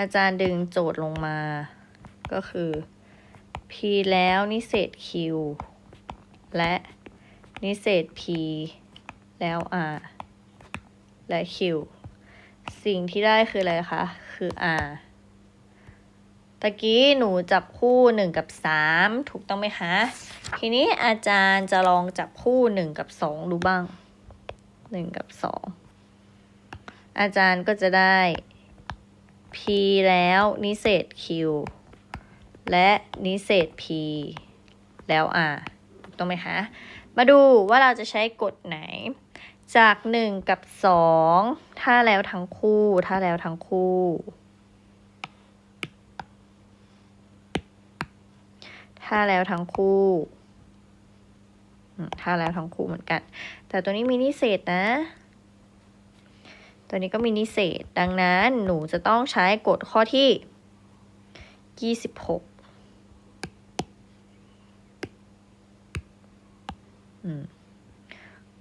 อาจารย์ดึงโจทย์ลงมา ก็คือ p แล้วนิเศษ q และนิเศษ p แล้ว r และ q สิ่งที่ได้คืออะไรคะ คือ r ตะกี้หนูจับคู่ 1 กับ 3 ถูกต้องไหมคะ ทีนี้อาจารย์จะลองจับคู่ 1 กับ 2 ดูบ้าง 1 กับ 2 อาจารย์ก็จะได้ p แล้วนิเศษ q และนิเศษ p แล้ว r ถูกต้องไหมคะ มาดูว่าเราจะใช้กฎไหน จาก 1 กับ 2 ถ้าแล้วทั้งคู่ ถ้าแล้วทั้งคู่ ถ้าแล้วทั้งคู่ถ้าแล้วทั้งคู่เหมือนกัน แต่ตัวนี้มีนิเศษนะ ตัวนี้ก็มีนิเศษ ดังนั้นหนูจะต้องใช้กฎข้อที่ 26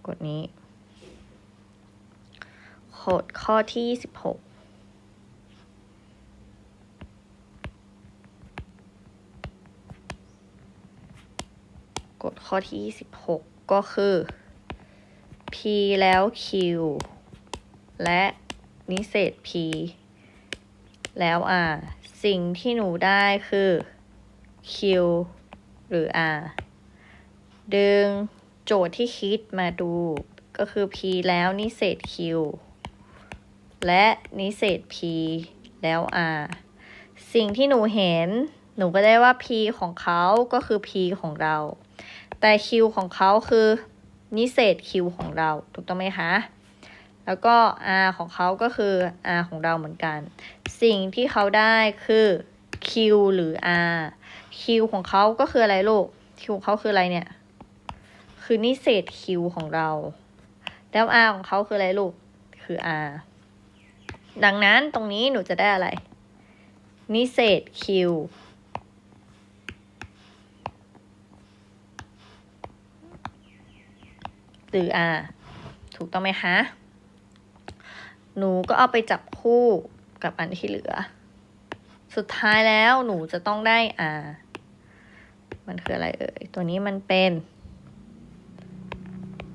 กฎนี้กฎข้อที่ 26กฎข้อที่ 26 ก็คือ p แล้ว q และนิเศษ p แล้ว r สิ่งที่หนูได้คือ q หรือ r ดึงโจทย์ที่คิดมาดูก็คือ p แล้วนิเศษ q และนิเศษ p แล้ว r สิ่งที่หนูเห็นหนูก็ได้ว่า p ของเขาก็คือ p ของเรา แต่ q ของเขาคือนิเศษ q ของเรา ถูกต้องไหมคะ แล้วก็ r ของเขาก็คือ r ของเราเหมือนกัน สิ่งที่เขาได้คือ q หรือ r q ของเขาก็คืออะไรลูก q ของเขาคืออะไรเนี่ย คือนิเศษ q ของเรา แล้ว r ของเขาคืออะไรลูก คือ r ดังนั้นตรงนี้หนูจะได้อะไร นิเศษ q หรือ r ถูกต้องไหมคะ หนูก็เอาไปจับคู่กับอันที่เหลือ สุดท้ายแล้วหนูจะต้องได้ r มันคืออะไรเอ่ย ตัวนี้มันเป็น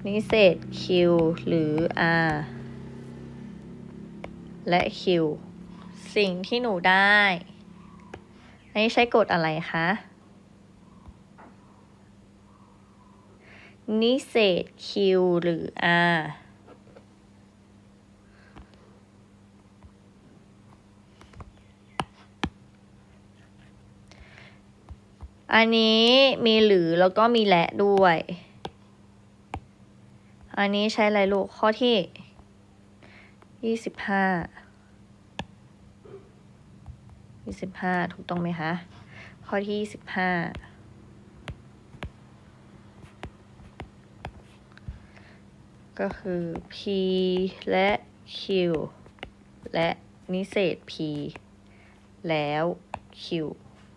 นิเศษ q หรือ r และ q สิ่งที่หนูได้ อันนี้ใช้กฎอะไรคะ นิเศษ q หรือ r อันนี้มีหรือแล้วก็มีและด้วย อันนี้ใช้อะไรลูก ข้อที่ยี่สิบห้ายี่สิบห้าถูกต้องไหมคะ ข้อที่ยี่สิบห้าก็คือ p และ q และนิเศษ p แล้ว q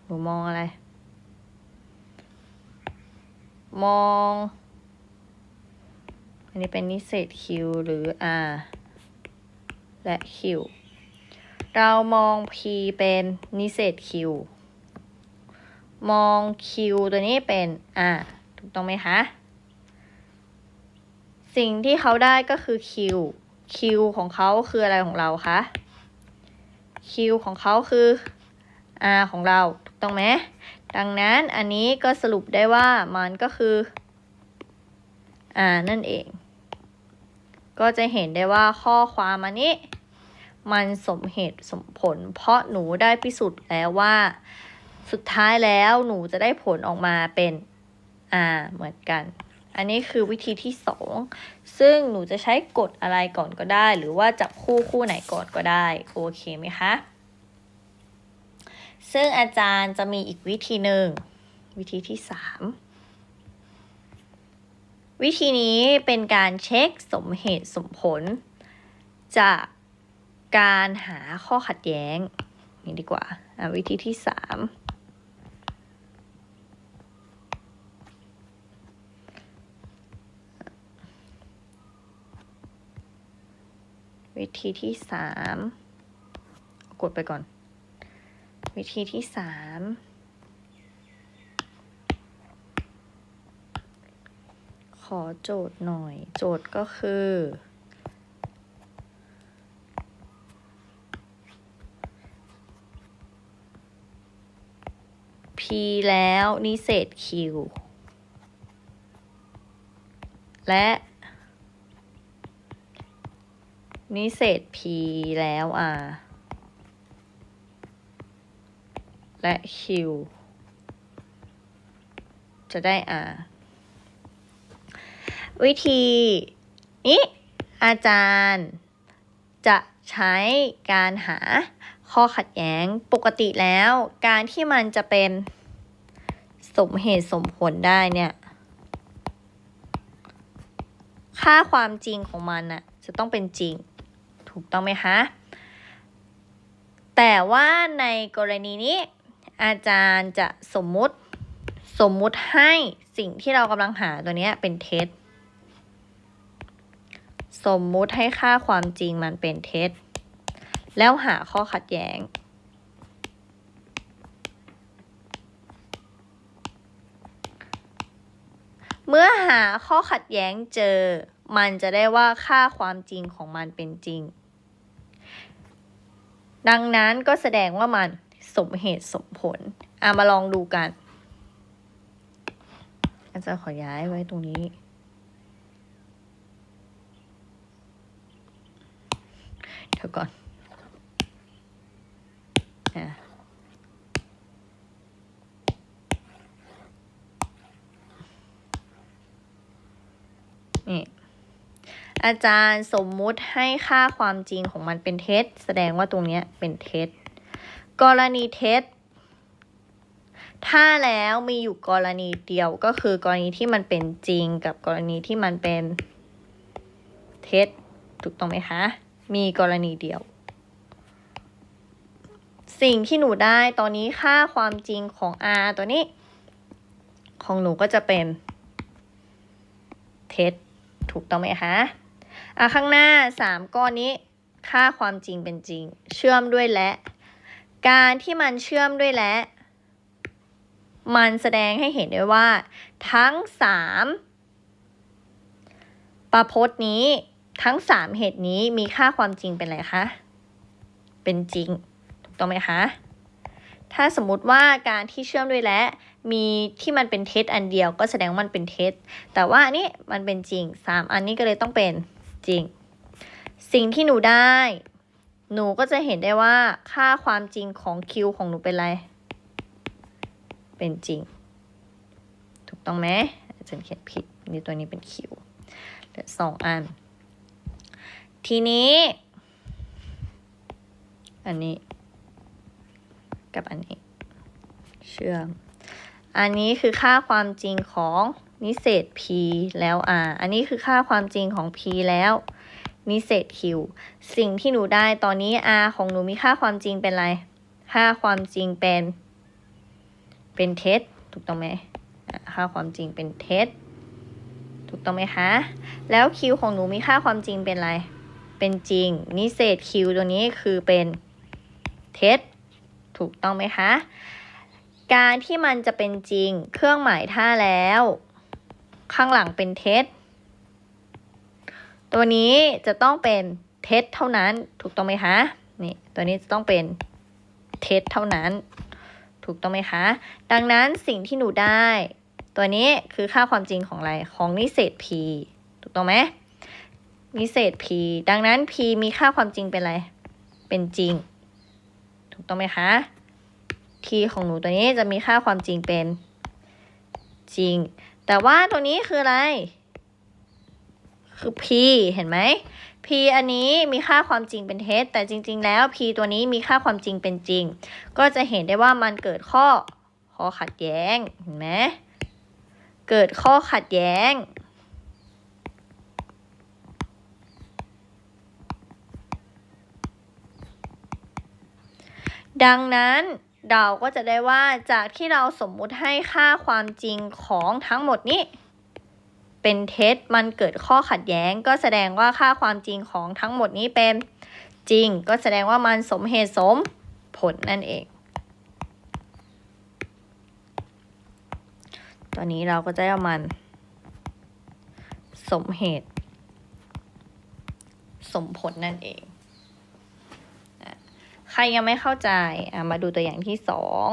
หนูมองอะไร มอง อันนี้เป็นนิเศษ q หรือ r และ q เรามอง p เป็นนิเศษ q มอง q ตัวนี้เป็น r ถูกต้องไหมคะ สิ่งที่เขาได้ก็คือ q q ของเขาคืออะไรของเราคะ q ของเขาคือ r ของเรา ถูกต้องไหม ดังนั้นอันนี้ก็สรุปได้ว่ามันก็คือ r นั่นเอง ก็จะเห็นได้ว่าข้อความอันนี้ มันสมเหตุสมผล เพราะหนูได้พิสูจน์แล้วว่า สุดท้ายแล้วหนูจะได้ผลออกมาเป็น r เหมือนกัน อันนี้คือวิธีที่สองซึ่งหนูจะใช้กฎอะไรก่อนก็ได้ หรือว่าจับคู่คู่ไหนก่อนก็ได้ โอเคไหมคะ ซึ่งอาจารย์จะมีอีกวิธีหนึ่ง วิธีที่สามวิธีนี้เป็นการเช็คสมเหตุสมผล จากการหาข้อขัดแย้ง นี่ดีกว่า วิธีที่สามวิธีที่สามกดไปก่อน วิธีที่สามขอโจทย์หน่อย โจทย์ก็คือ p แล้วนิเศษ q และนิเศษ p แล้ว r และ q จะได้ r วิธีนี้อาจารย์จะใช้การหาข้อขัดแย้งปกติแล้ว การที่มันจะเป็นสมเหตุสมผลได้เนี่ย ค่าความจริงของมันน่ะจะต้องเป็นจริง ถูกต้องไหมคะ แต่ว่าในกรณีนี้ อาจารย์จะสมมุติสมมุติให้สิ่งที่เรากำลังหาตัวนี้เป็นเท็จ สมมุติให้ค่าความจริงมันเป็นเท็จ แล้วหาข้อขัดแย้ง เมื่อหาข้อขัดแย้งเจอ มันจะได้ว่าค่าความจริงของมันเป็นจริง ดังนั้นก็แสดงว่ามัน สมเหตุสมผล อ่ามาลองดูกัน อาจารย์ขอย้ายไว้ตรงนี้ เดี๋ยวก่อนอะนี่อาจารย์สมมุติให้ค่าความจริงของมันเป็นเท็จ แสดงว่าตรงเนี้ยเป็นเท็จ กรณีเท็จ ถ้าแล้วมีอยู่กรณีเดียวก็คือกรณีที่มันเป็นจริงกับกรณีที่มันเป็นเท็จถูกต้องไหมคะ มีกรณีเดียว สิ่งที่หนูได้ตอนนี้ค่าความจริงของ r ตัวนี้ ของหนูก็จะเป็นเท็จถูกต้องไหมคะอะข้างหน้าสามก้อนนี้ ค่าความจริงเป็นจริง เชื่อมด้วยและ การที่มันเชื่อมด้วยและ มันแสดงให้เห็นได้ว่า ทั้งสามประพจน์นี้ทั้งสามเหตุนี้มีค่าความจริงเป็นอะไรคะ เป็นจริง ถูกต้องไหมคะ ถ้าสมมุติว่าการที่เชื่อมด้วยและ มีที่มันเป็นเท็จอันเดียวก็แสดงว่ามันเป็นเท็จ แต่ว่าอันนี้มันเป็นจริงสามอันนี้ก็เลยต้องเป็นจริง สิ่งที่หนูได้ หนูก็จะเห็นได้ว่าค่าความจริงของ Q ของหนูเป็นอะไร เป็นจริง ถูกต้องไหมอาจารย์เขียนผิดนี่ตัวนี้เป็น Q เหลือสองอัน ทีนี้ อันนี้ กับอันนี้ เชื่อม อันนี้คือค่าความจริงของนิเศษ p แล้ว r อันนี้คือค่าความจริงของ p แล้ว นิเศษ q สิ่งที่หนูได้ตอนนี้ r ของหนูมีค่าความจริงเป็นอะไร ค่าความจริงเป็น เป็นเท็จถูกต้องไหมค่าความจริงเป็นเท็จถูกต้องไหมคะ แล้ว q ของหนูมีค่าความจริงเป็นอะไร เป็นจริง นิเศษ q ตัวนี้คือเป็นเท็จถูกต้องไหมคะ การที่มันจะเป็นจริง เครื่องหมายท่าแล้ว ข้างหลังเป็นเท็จ ตัวนี้จะต้องเป็นเท็จเท่านั้น ถูกต้องไหมคะ นี่ ตัวนี้จะต้องเป็นเท็จเท่านั้น ถูกต้องไหมคะ ดังนั้นสิ่งที่หนูได้ ตัวนี้คือค่าความจริงของอะไร ของนิเศษ p ถูกต้องไหมนิเศษ p ดังนั้น p มีค่าความจริงเป็นอะไร เป็นจริง ถูกต้องไหมคะ t ของหนูตัวนี้จะมีค่าความจริงเป็นจริง แต่ว่าตัวนี้คืออะไร คือ p เห็นไหม p อันนี้มีค่าความจริงเป็นเท็จแต่จริง ๆ แล้ว p ตัวนี้มีค่าความจริงเป็นจริง ก็จะเห็นได้ว่ามันเกิดข้อข้อขัดแย้งเห็นไหมเกิดข้อขัดแย้งดังนั้นเราก็จะได้ว่าจากที่เราสมมุติให้ค่าความจริงของทั้งหมดนี้ เป็นเท็จมันเกิดข้อขัดแย้ง ก็แสดงว่าค่าความจริงของทั้งหมดนี้เป็นจริง ก็แสดงว่ามันสมเหตุสมผลนั่นเอง ตอนนี้เราก็จะเอามัน สมเหตุ สมผลนั่นเอง ใครยังไม่เข้าใจ มาดูตัวอย่างที่สอง